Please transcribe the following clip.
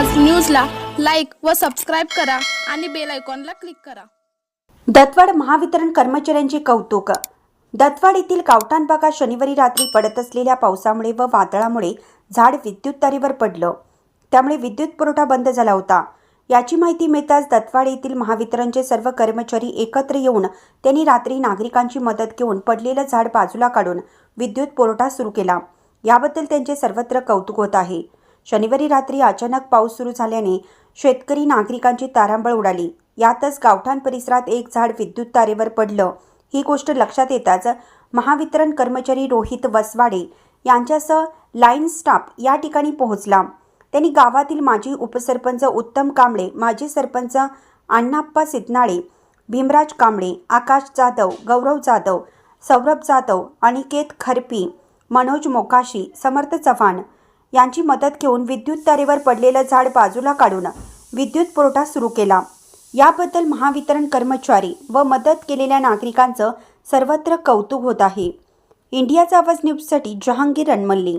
न्यूजला लाईक व सबस्क्राईब करा आणि बेल आयकॉनला क्लिक करा. दत्तवाड महावितरण कर्मचाऱ्यांचे कौतुक. दत्तवाड येथील गावठाण भागात शनिवारी रात्री पडत असलेल्या पावसामुळे व वादळामुळे झाड विद्युत तारेवर पडलं. त्यामुळे विद्युत पुरवठा बंद झाला होता. याची माहिती मिळताच दत्तवाड येथील महावितरणचे सर्व कर्मचारी एकत्र येऊन त्यांनी रात्री नागरिकांची मदत घेऊन पडलेलं झाड बाजूला काढून विद्युत पुरवठा सुरू केला. याबद्दल त्यांचे सर्वत्र कौतुक होत आहे. शनिवारी रात्री अचानक पाऊस सुरू झाल्याने शेतकरी नागरिकांची तारांबळ उडाली. यातच गावठाण परिसरात एक झाड विद्युत तारेवर पडलं. ही गोष्ट लक्षात येताच महावितरण कर्मचारी रोहित वसवाडे यांच्यासह लाईन स्टाफ या ठिकाणी पोहोचला. त्यांनी गावातील माजी उपसरपंच उत्तम कांबळे माजी सरपंच अण्णाप्पा सिद्धनाळे भीमराज कांबळे आकाश जाधव गौरव जाधव सौरभ जाधव अनिकेत खरपी मनोज मोकाशी समर्थ चव्हाण यांची मदत घेऊन विद्युत तारेवर पडलेलं झाड बाजूला काढून विद्युत पुरवठा सुरू केला. याबद्दल महावितरण कर्मचारी व मदत केलेल्या नागरिकांचं सर्वत्र कौतुक होत आहे. इंडियाचा आवाज न्यूजसाठी जहांगीर रणमल्ली